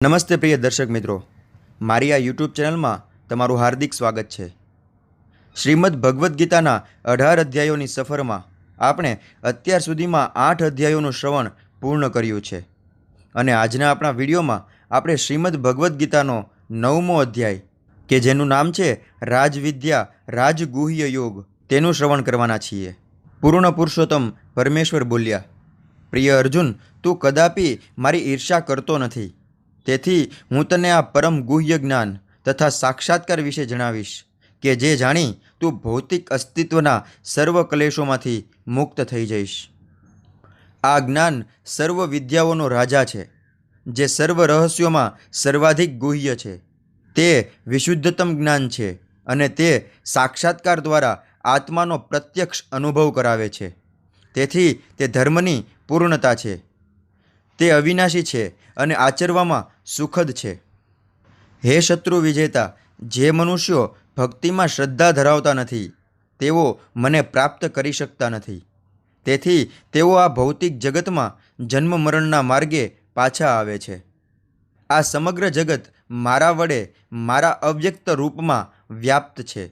નમસ્તે પ્રિય દર્શક મિત્રો. મારી આ યુટ્યુબ ચેનલમાં તમારું હાર્દિક સ્વાગત છે. શ્રીમદ ભગવદ્ ગીતાના અઢાર અધ્યાયોની સફરમાં આપણે અત્યાર સુધીમાં આઠ અધ્યાયોનું શ્રવણ પૂર્ણ કર્યું છે. અને આજના આપણા વિડીયોમાં આપણે શ્રીમદ ભગવદ્ ગીતાનો નવમો અધ્યાય, કે જેનું નામ છે રાજવિદ્યા રાજગુહ્ય યોગ, તેનું શ્રવણ કરવાના છીએ. પૂર્ણ પુરુષોત્તમ પરમેશ્વર બોલ્યા, પ્રિય અર્જુન, તું કદાપી મારી ઈર્ષા કરતો નથી. તેથી હું તને આ પરમ ગુહ્ય જ્ઞાન તથા સાક્ષાત્કાર વિશે જણાવીશ કે જે જાણી તું ભૌતિક અસ્તિત્વના સર્વ કલેશોમાંથી મુક્ત થઈ જઈશ. આ જ્ઞાન સર્વ વિદ્યાઓનો રાજા છે, જે સર્વ રહસ્યોમાં સર્વાધિક ગુહ્ય છે. તે વિશુદ્ધતમ જ્ઞાન છે અને તે સાક્ષાત્કાર દ્વારા આત્માનો પ્રત્યક્ષ અનુભવ કરાવે છે. તેથી તે ધર્મની પૂર્ણતા છે. તે અવિનાશી છે અને આચરવામાં સુખદ છે. હે શત્રુ વિજેતા, જે મનુષ્યો ભક્તિમાં શ્રદ્ધા ધરાવતા નથી, તેઓ મને પ્રાપ્ત કરી શકતા નથી. તેથી તેઓ આ ભૌતિક જગતમાં જન્મ મરણના માર્ગે પાછા આવે છે. આ સમગ્ર જગત મારા વડે મારા અવ્યક્ત રૂપમાં વ્યાપ્ત છે.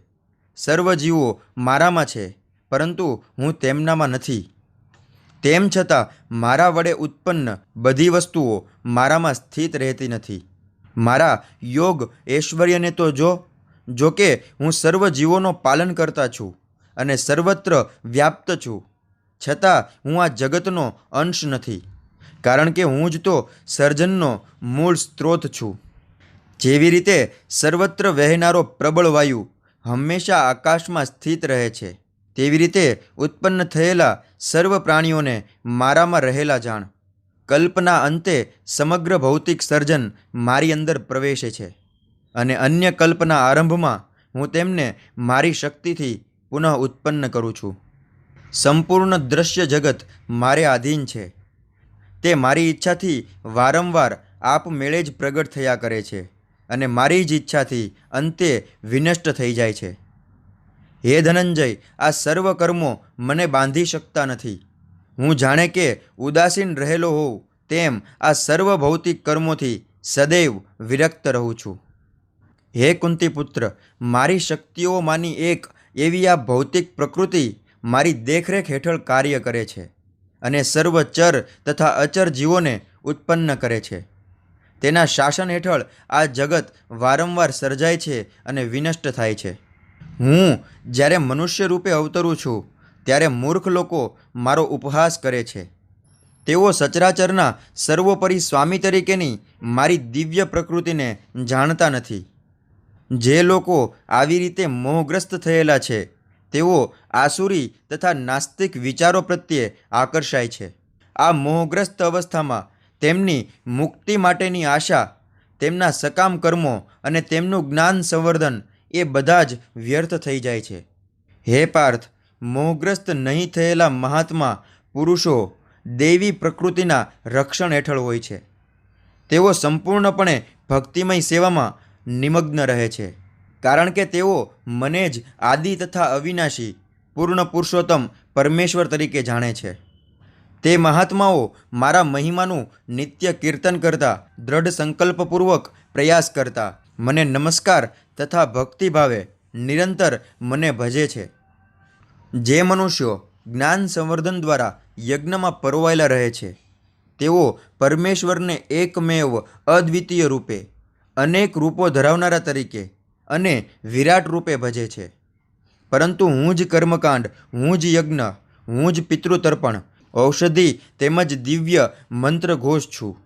સર્વ જીવો મારામાં છે, પરંતુ હું તેમનામાં નથી. તેમ છતાં, મારા વડે ઉત્પન્ન બધી વસ્તુઓ મારામાં સ્થિત રહેતી નથી. મારા યોગ ઐશ્વર્યને તો જો જો કે હું સર્વ જીવોનો પાલન કરતા છું અને સર્વત્ર વ્યાપ્ત છું. છતાં, હું આ જગતનો અંશ નથી, કારણ કે હું જ તો સર્જનનો મૂળ સ્ત્રોત છું. જેવી રીતે સર્વત્ર વહેનારો પ્રબળ વાયુ હંમેશા આકાશમાં સ્થિત રહે છે, તેવી રીતે ઉત્પન્ન થયેલા સર્વ પ્રાણીઓને મારામાં રહેલા જાણ. કલ્પના અંતે સમગ્ર ભૌતિક સર્જન મારી અંદર પ્રવેશે છે. અને અન્ય કલ્પના આરંભમાં હું તેમને મારી શક્તિથી પુનઃ ઉત્પન્ન કરું છું. સંપૂર્ણ દૃશ્ય જગત મારે આધીન છે. તે મારી ઈચ્છાથી વારંવાર આપમેળે જ પ્રગટ થયા કરે છે. અને મારી જ ઈચ્છાથી અંતે વિનષ્ટ થઈ જાય છે. હે ધનંજય, આ સર્વ કર્મો મને બાંધી શકતા નથી. હું જાણે કે ઉદાસીન રહેલો હોઉં, તેમ આ સર્વ ભૌતિક કર્મોથી સદૈવ વિરક્ત રહું છું. હે કુંતીપુત્ર, મારી શક્તિઓમાંની એક એવી આ ભૌતિક પ્રકૃતિ મારી દેખરેખ હેઠળ કાર્ય કરે છે અને સર્વ ચર તથા અચર જીવોને ઉત્પન્ન કરે છે. તેના શાસન હેઠળ આ જગત વારંવાર સર્જાય છે અને વિનષ્ટ થાય છે. હું જ્યારે મનુષ્ય રૂપે અવતરું છું, ત્યારે મૂર્ખ લોકો મારો ઉપહાસ કરે છે. તેઓ સચરાચરના સર્વોપરી સ્વામી તરીકેની મારી દિવ્ય પ્રકૃતિને જાણતા નથી. જે લોકો આવી રીતે મોહગ્રસ્ત થયેલા છે, તેઓ આસુરી તથા નાસ્તિક વિચારો પ્રત્યે આકર્ષાય છે. આ મોહગ્રસ્ત અવસ્થામાં તેમની મુક્તિ માટેની આશા, તેમના સકામ કર્મો અને તેમનું જ્ઞાન સંવર્ધન એ બધા જ વ્યર્થ થઈ જાય છે. હે પાર્થ, મોહગ્રસ્ત નહીં થયેલા મહાત્મા પુરુષો દેવી પ્રકૃતિના રક્ષણ હેઠળ હોય છે. તેઓ સંપૂર્ણપણે ભક્તિમય સેવામાં નિમગ્ન રહે છે. કારણ કે તેઓ મને જ આદિ તથા અવિનાશી, પૂર્ણ પુરુષોત્તમ પરમેશ્વર તરીકે જાણે છે. તે મહાત્માઓ મારા મહિમાનું નિત્ય કીર્તન કરતા, દ્રઢ સંકલ્પપૂર્વક પ્રયાસ કરતા મને નમસ્કાર તથા ભક્તિભાવે નિરંતર મને ભજે છે. જે મનુષ્યો જ્ઞાન સંવર્ધન દ્વારા યજ્ઞમાં પરોવાયેલા રહે છે, તેઓ પરમેશ્વરને એકમેવ અદ્વિતીય રૂપે, અનેક રૂપો ધરાવનારા તરીકે અને વિરાટ રૂપે ભજે છે. પરંતુ હું જ કર્મકાંડ, હું જ યજ્ઞ, હું જ પિતૃતર્પણ, ઔષધિ તેમજ દિવ્ય મંત્ર ઘોષ છું.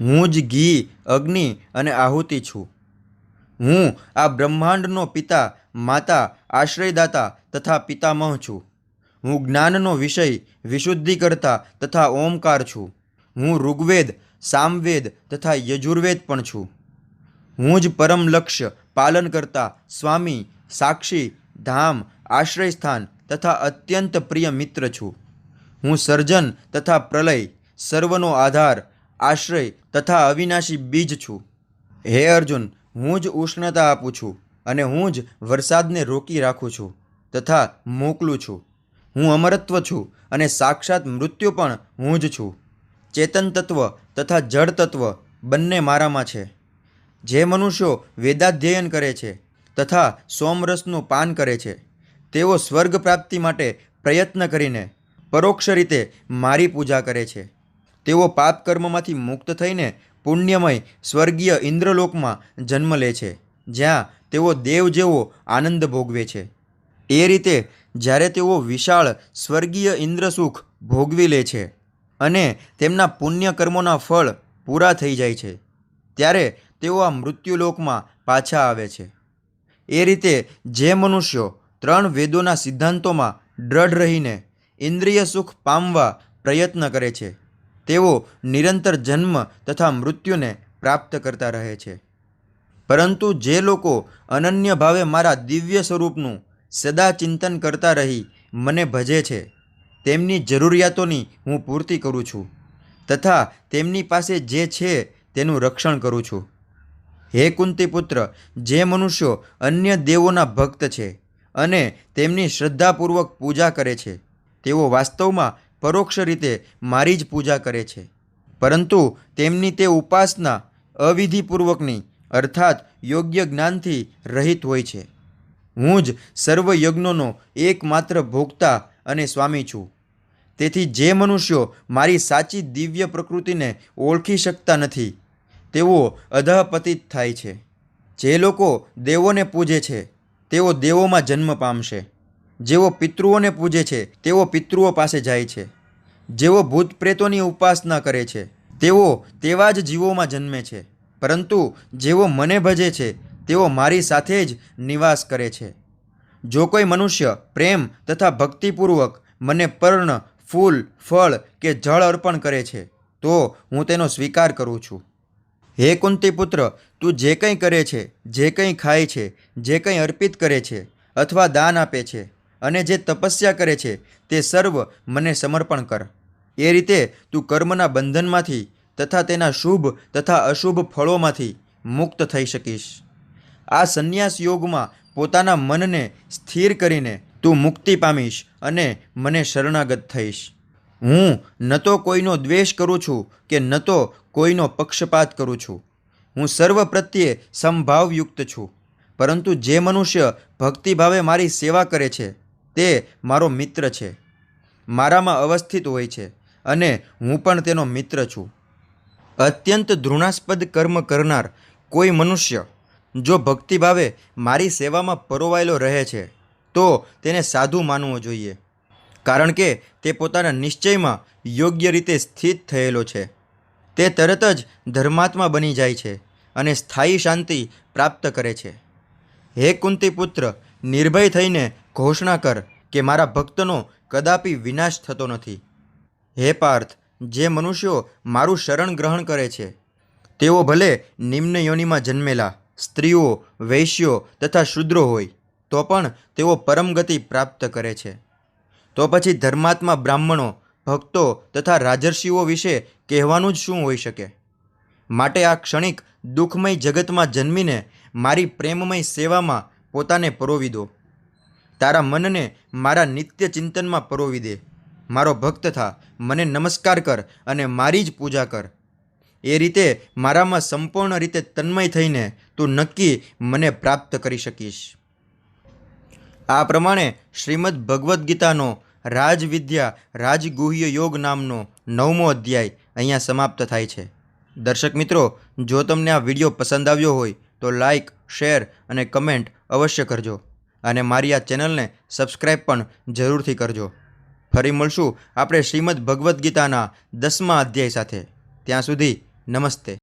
હું જ ઘી, અગ્નિ અને આહુતિ છું. હું આ બ્રહ્માંડનો પિતા, માતા, આશ્રયદાતા તથા પિતામહ છું. હું જ્ઞાનનો વિષય વિશુદ્ધિકર્તા તથા ઓમકાર છું. હું ઋગ્વેદ, સામવેદ તથા યજુર્વેદ પણ છું. હું જ પરમ લક્ષ્ય પાલન કરતા સ્વામી, સાક્ષી, ધામ, આશ્રયસ્થાન તથા અત્યંત પ્રિય મિત્ર છું. હું સર્જન તથા પ્રલય, સર્વનો આધાર, આશ્રય તથા અવિનાશી બીજ છું. હે અર્જુન હું જ ઉષ્ણતા આપું છું અને હું જ વરસાદને રોકી રાખું છું તથા મોકલું છું. હું અમરત્વ છું અને સાક્ષાત મૃત્યુ પણ હું જ છું. ચેતન તત્વ તથા જળ તત્વ બંને મારામાં છે. જે મનુષ્યો વેદાધ્યયન કરે છે તથા સોમરસનું પાન કરે છે, તેઓ સ્વર્ગ પ્રાપ્તિ માટે પ્રયત્ન કરીને પરોક્ષ રીતે મારી પૂજા કરે છે. તેઓ પાપ કર્મમાંથી મુક્ત થઈને પુણ્યમય સ્વર્ગીય ઇન્દ્રલોકમાં જન્મ લે છે, જ્યાં તેઓ દેવ જેવો આનંદ ભોગવે છે. એ રીતે જ્યારે તેઓ વિશાળ સ્વર્ગીય ઇન્દ્રસુખ ભોગવી લે છે અને તેમના પુણ્ય કર્મોના ફળ પૂરા થઈ જાય છે, ત્યારે તેઓ આ મૃત્યુલોકમાં પાછા આવે છે. એ રીતે જે મનુષ્યો ત્રણ વેદોના સિદ્ધાંતોમાં દ્રઢ રહીને ઇન્દ્રિય સુખ પામવા પ્રયત્ન કરે છે તેઓ નિરંતર જન્મ તથા મૃત્યુને પ્રાપ્ત કરતા રહે છે. પરંતુ જે લોકો અનન્ય ભાવે મારા દિવ્ય સ્વરૂપનું સદા ચિંતન કરતા રહી મને ભજે છે, તેમની જરૂરિયાતોની હું પૂર્તિ કરું છું તથા તેમની પાસે જે છે તેનું રક્ષણ કરું છું. હે કુંતીપુત્ર, જે મનુષ્યો અન્ય દેવોના ભક્ત છે અને તેમની શ્રદ્ધાપૂર્વક પૂજા કરે છે, તેઓ વાસ્તવમાં પરોક્ષ રીતે મારી જ પૂજા કરે છે. પરંતુ તેમની તે ઉપાસના અવિધિપૂર્વકની, અર્થાત યોગ્ય જ્ઞાનથી રહિત હોય છે. હું જ સર્વ યજ્ઞોનો એકમાત્ર ભોગતા અને સ્વામી છું. તેથી જે મનુષ્યો મારી સાચી દિવ્ય પ્રકૃતિને ઓળખી શકતા નથી, તેઓ અધઃપતિત થાય છે. જે લોકો દેવોને પૂજે છે, તેઓ દેવોમાં જન્મ પામશે. જેઓ પિતૃઓને પૂજે છે, તેઓ પિતૃઓ પાસે જાય છે. જેઓ ભૂત પ્રેતોની ઉપાસના કરે છે, તેઓ તેવા જ જીવોમાં જન્મે છે. પરંતુ જેઓ મને ભજે છે, તેઓ મારી સાથે જ નિવાસ કરે છે. જો કોઈ મનુષ્ય પ્રેમ તથા ભક્તિપૂર્વક મને પર્ણ, ફૂલ, ફળ કે જળ અર્પણ કરે છે, તો હું તેનો સ્વીકાર કરું છું. હે કુંતીપુત્ર, તું જે કંઈ કરે છે, જે કંઈ ખાય છે, જે કંઈ અર્પિત કરે છે, અથવા દાન આપે છે અને જે તપસ્યા કરે છે, તે સર્વ મને સમર્પણ કર. એ રીતે તું કર્મના બંધનમાંથી તથા તેના શુભ તથા અશુભ ફળોમાંથી મુક્ત થઈ શકીશ. આ સંન્યાસ યોગમાં પોતાના મનને સ્થિર કરીને તું મુક્તિ પામીશ અને મને શરણાગત થઈશ. હું ન તો કોઈનો દ્વેષ કરું છું કે ન તો કોઈનો પક્ષપાત કરું છું. હું સર્વ પ્રત્યે સમભાવયુક્ત છું. પરંતુ જે મનુષ્ય ભક્તિભાવે મારી સેવા કરે છે તે મારો મિત્ર છે. મારામાં અવસ્થિત હોય છે અને હું પણ તેનો મિત્ર છું. અત્યંત ધૃણાસ્પદ કર્મ કરનાર કોઈ મનુષ્ય જો ભક્તિભાવે મારી સેવામાં પરોવાયેલો રહે છે, તો તેને સાધુ માનવો જોઈએ. કારણ કે તે પોતાના નિશ્ચયમાં યોગ્ય રીતે સ્થિત થયેલો છે. તે તરત જ ધર્માત્મા બની જાય છે અને સ્થાયી શાંતિ પ્રાપ્ત કરે છે. હે કુંતી પુત્ર નિર્ભય થઈને ઘોષણા કર કે મારા ભક્તનો કદાપી વિનાશ થતો નથી. હે પાર્થ, જે મનુષ્યો મારું શરણ ગ્રહણ કરે છે, તેઓ ભલે નિમ્ન યોનિમાં જન્મેલા, સ્ત્રીઓ, વૈશ્યો તથા શુદ્રો હોય, તો પણ તેઓ પરમગતિ પ્રાપ્ત કરે છે. તો પછી ધર્માત્મા બ્રાહ્મણો, ભક્તો તથા રાજર્ષિઓ વિશે કહેવાનું જ શું હોઈ શકે? માટે આ ક્ષણિક દુઃખમય જગતમાં જન્મીને મારી પ્રેમમય સેવામાં પોતાને પરોવી દો. તારા મનને મારા નિત્ય ચિંતનમાં પરોવી દે. મારો ભક્ત થા, મને નમસ્કાર કર અને મારી જ પૂજા કર. એ રીતે મારામાં સંપૂર્ણ રીતે તન્મય થઈને તું નક્કી મને પ્રાપ્ત કરી શકીશ. આ પ્રમાણે શ્રીમદ ભગવદ્ ગીતાનો રાજવિદ્યા રાજગુહ્ય યોગ નામનો નવમો અધ્યાય અહીંયા સમાપ્ત થાય છે. દર્શક મિત્રો, જો તમને આ વીડિયો પસંદ આવ્યો હોય તો લાઈક, શેર અને કમેન્ટ અવશ્ય કરજો. અને મારી આ ચેનલને સબસ્ક્રાઈબ પણ જરૂરથી કરજો. ફરી મળશું આપણે શ્રીમદ ભગવદ્ ગીતાના દસમા અધ્યાય સાથે. ત્યાં સુધી નમસ્તે.